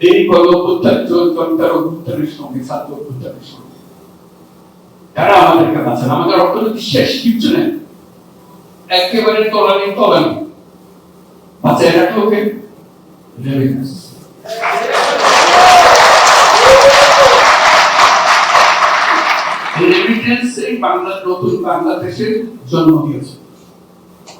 এই গণঅভ্যুত্থান জনতার অভ্যুত্থানের সঙ্গে ছাত্র অভ্যুত্থানের সঙ্গে যারা আমাদেরকে বাঁচান আমাদের অর্থনীতি শেষ কিছু নেই, একেবারে তলানি তলানি। বাঁচায় রাখল ওকে? বাংলা, নতুন বাংলাদেশের জন্ম দিয়েছে।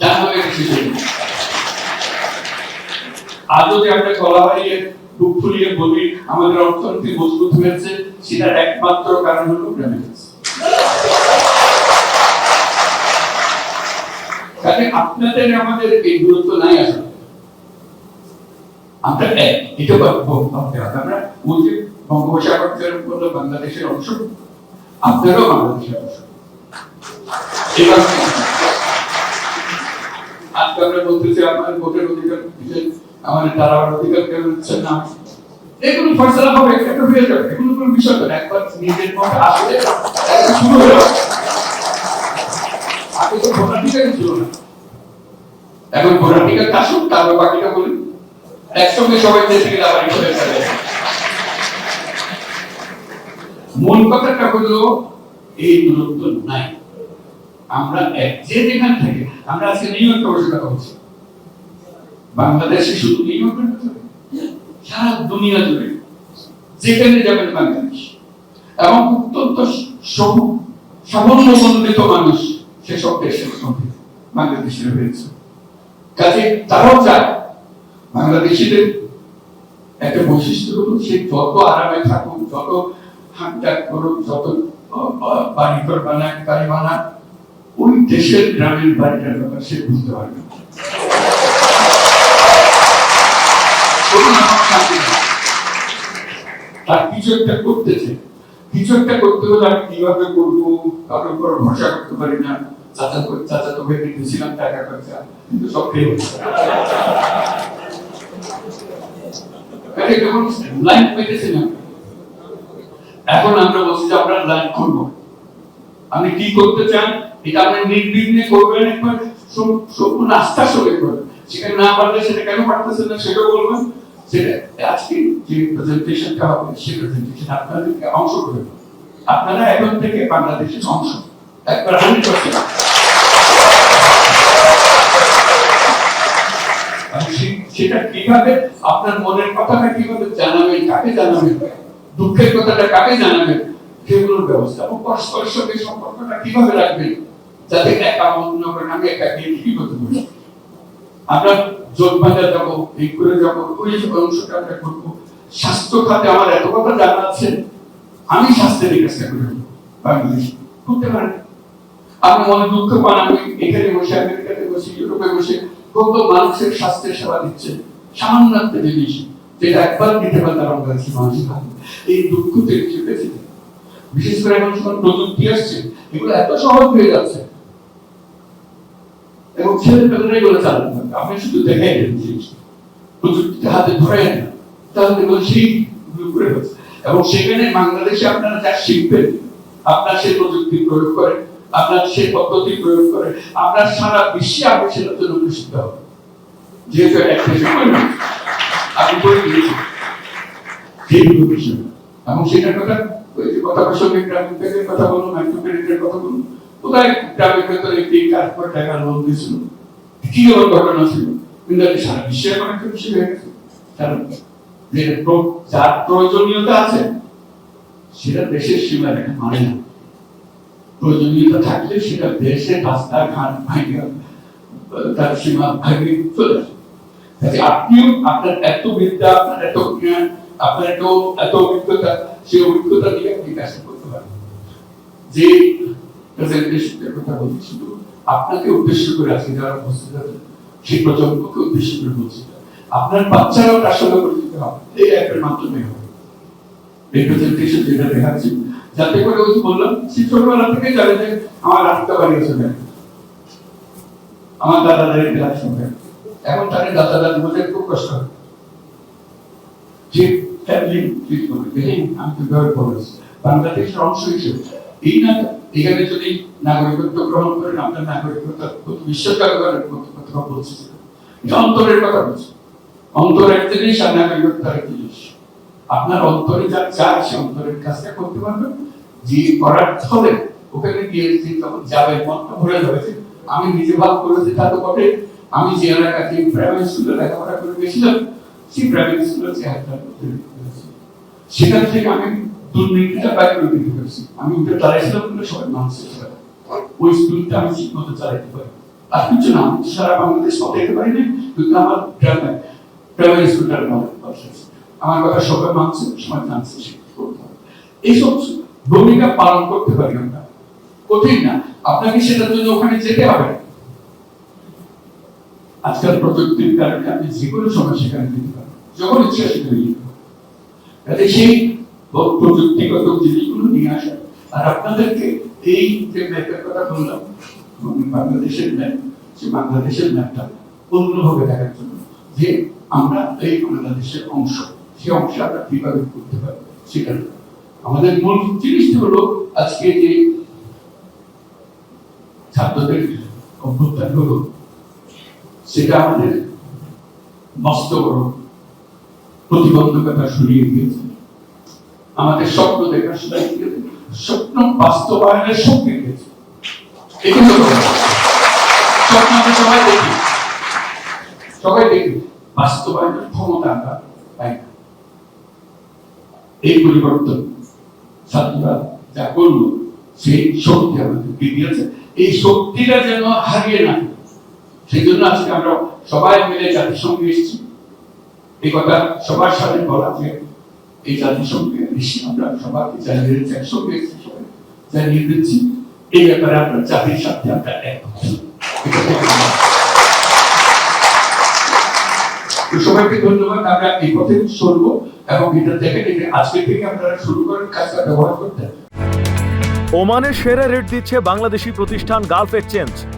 নামে হয়ে। আজও যে আমরা গলা বাড়িয়ে ফুলিয়ে বলি, আমাদের অর্থনীতি মজবুত হয়েছে, সেটার একমাত্র কারণ হলো কাজে আপনাদের আমাদের এই দূরত্ব নাই আসলে। আমরা বাংলাদেশের অংশ, আপনারাও বাংলাদেশের অংশ। এবার আজকে আমরা বলতেছি আপনার ভোটের অধিকার আমাদের তারাবার অধিকার কেউ দিচ্ছেন না। এগুলো ফয়সলা হবে, একটা হয়ে যাবে এগুলো কোনো বিষয় না। একবার নিজের মত আসলে একটা শুরু হয়ে যাবে। আগে তো ভোটাধিকারই ছিল না। এখন ভোটাধিকার আসুক, তারপর বাকিটা বলি একসঙ্গে সবাই দেশে গেলে আবার চলে যাবে। মূল কথাটা হলো, এই দূরত্ব নাই। আমরা এক যে যেখান থেকে, আমরা আজকে নিউ ইয়র্কে বসে কথা বলছি। বাংলাদেশে শুধু না, সারা দুনিয়া জুড়ে। যেখানে যাবেন বাংলাদেশ। এবং অত্যন্ত সবু- সমন্বয়মণ্ডিত মানুষ সেসব দেশের মধ্যে বাংলাদেশের হয়েছে কাজে তারাও চায় বাংলাদেশিদের একটা বৈশিষ্ট্য হলো সে যত আরামে থাকুক যত হাঁটা করুক যত আহ, আহ, বাড়ি ঘর বানাক গাড়ি বানাক ওই দেশের গ্রামের বাড়িটার ব্যাপার সে বুঝতে পারবে আমি লাইন এখন আমরা বলছি যে আমরা লাইন করব আপনি কি করতে চান এটা আপনি নির্বিঘ্নে করবেন একবার সম্পূর্ণ আস্থা সঙ্গে করবেন সেখানে না পারলে সেটা কেন পারতেছেন না সেটাও বলবেন সেটা আজকে যে প্রেজেন্টেশনটা হবে, সেই প্রেজেন্টেশন আপনাদেরকে অংশ করে দেবো। আপনারা এখন থেকে বাংলাদেশের অংশ। একবার হান্ড্রেড পার্সেন্ট সেটা কীভাবে, আপনার মনের কথাটা কীভাবে জানাবেন, কাকে জানাবেন? দুঃখের কথাটা কাকে জানাবেন? সেগুলোর ব্যবস্থা এবং পরস্পরের সঙ্গে সম্পর্কটা কীভাবে রাখবেন? যাতে একা মন না করেন আমি একা গিয়ে কি করতে পারি? আমরা যাব, এই করে যাব, ওই অংশটা আমরা করব। স্বাস্থ্য খাতে আমার এত কথা জানা আছে, আমি বাংলাদেশ, করতে পারেন। মনে দুঃখ পান, আমি এখানে বসে, আমেরিকাতে বসে, ইউরোপে বসে, কত মানুষের স্বাস্থ্যের সেবা দিচ্ছে। সামান্য একটা জিনিস, যেটা একবার দিতে পারে তারা আমাদের কাছে মানুষ ভালো এই দুঃখ থেকে বিশেষ করে এখন যখন প্রযুক্তি আসছে, এগুলো এত সহজ হয়ে যাচ্ছে। এবং ছেলে পেলেরাই এগুলো চালাতে পারবে আপনি শুধু দেখাই দেন প্রযুক্তিতে হাতে ধরে না। তাহলে হচ্ছে। এবং সেখানে বাংলাদেশে আপনারা যা শিখবেন, আপনার সেই প্রযুক্তি প্রয়োগ করে আপনার সেই পদ্ধতি প্রয়োগ করে আপনার সারা বিশ্বে আপনি সেটার জন্য প্রসিদ্ধ হবে যেহেতু একটা দিয়েছেন। যেগুলো বিষয় এবং সেটার কথা, ওই যে কথা প্রসঙ্গে গ্রামীণ ব্যাংকের কথা বলুন মাইক্রো কথা বলুন কোথায় গ্রামের ভেতরে একটি কাজ করে টাকা লোন দিয়েছিল? কি ঘটনা ছিল? কিন্তু সারা বিশ্বে এখন একটা বিষয় হয়ে গেছে। কারণ যে যার প্রয়োজনীয়তা আছে, সেটা দেশের সীমা রেখা মানে না। প্রয়োজনীয়তা থাকলে সেটা দেশে রাস্তা ঘাট ভাঙে, তার সীমা ভাঙে চলে আসে। কাজে আপনিও আপনার এত বিদ্যা, আপনার এত জ্ঞান, আপনার এত এত অভিজ্ঞতা, সেই অভিজ্ঞতা দিয়ে আপনি কাজটা করতে পারেন। যে আপনাকে উদ্দেশ্য করে আজকে যারা উপস্থিত আছে সেই প্রজন্মকে উদ্দেশ্য করে বলছি, আপনার বাচ্চারাও তার সঙ্গে পরিচিত হবে। এই অ্যাপের মাধ্যমে হবে। এই যেটা দেখাচ্ছি, যাতে করে ওই বললাম সে ছোটবেলা থেকে জানে যে আমার রাস্তা বাড়ি আছে আমার দাদা দাদি ক্লাস হবে। এখন তাদের দাদা দাদি বোঝার খুব কষ্ট হয়। যে ফ্যামিলি ট্রিট করবে আমি তো ব্যবহার করেছি বাংলাদেশের অংশ হিসেবে এখানে যদি নাগরিকত্ব গ্রহণ করেন, আপনার নাগরিকত্ব কথা বলছি? অন্তরের কথা বলছি। জিনিস আর নাগরিকত্ব জিনিস। আপনার অন্তরে যা চায়, সে অন্তরের কাজটা করতে পারবেন যে করার ওখানে গিয়ে তখন যাবে, মনটা ভরে যাবে আমি নিজে ভাব করেছি তা তো বটে। আমি যে এলাকাতে প্রাইমারি স্কুলে লেখাপড়া করে গেছিলাম, সেই প্রাইমারি স্কুলের চেহারাটা সেখান থেকে আমি দিতে ভূমিকা পালন করতে পারি আমরা। কঠিন না। আপনাকে সেটার জন্য ওখানে যেতে হবে। আজকাল প্রযুক্তির কারণে আপনি যে কোনো সময় সেখানে যেতে পারেন। যখন ইচ্ছা সেখানে যেতে পারেন। সেই প্রযুক্তিগত জিনিসগুলো নিয়ে আসা আর আপনাদেরকে এই যে ম্যাপের কথা বললাম বাংলাদেশের ম্যাপ সে বাংলাদেশের ম্যাপটা অন্যভাবে দেখার জন্য যে আমরা এই বাংলাদেশের অংশ অংশে আমরা কীভাবে করতে পারি সেটা না। আমাদের মূল জিনিসটি হলো আজকে যে ছাত্রদের অভ্যুত্থান হলো, সেটা আমাদের মস্ত বড় প্রতিবন্ধকতা সরিয়ে দিয়েছে আমাদের স্বপ্ন দেখা সরিয়ে দিয়েছে স্বপ্ন বাস্তবায়নের শক্তি স্বপ্ন আমরা সবাই দেখি। সবাই দেখি। বাস্তবায়নের ক্ষমতা আমরা পাই না। এই পরিবর্তন ছাত্ররা যা করল, সেই শক্তি আমাদেরকে দিয়েছে এই শক্তিটা যেন হারিয়ে না সেই জন্য আজকে আমরা সবাই মিলে জাতিসংঘে এসেছি। এই কথা সবার সাথে বলা যে এই জাতিসংঘে এসে আমরা জানিয়ে জানিয়ে দিচ্ছি। এই ব্যাপারে জাতির সাথে সবাইকে ধন্যবাদ, আমরা এই পথে এবং এটা আজকে থেকে আপনারা শুরু করেন, কাজটা ব্যবহার করতে। ওমানের সেরা রেট দিচ্ছে বাংলাদেশি প্রতিষ্ঠান গালফ এক্সচেঞ্জ।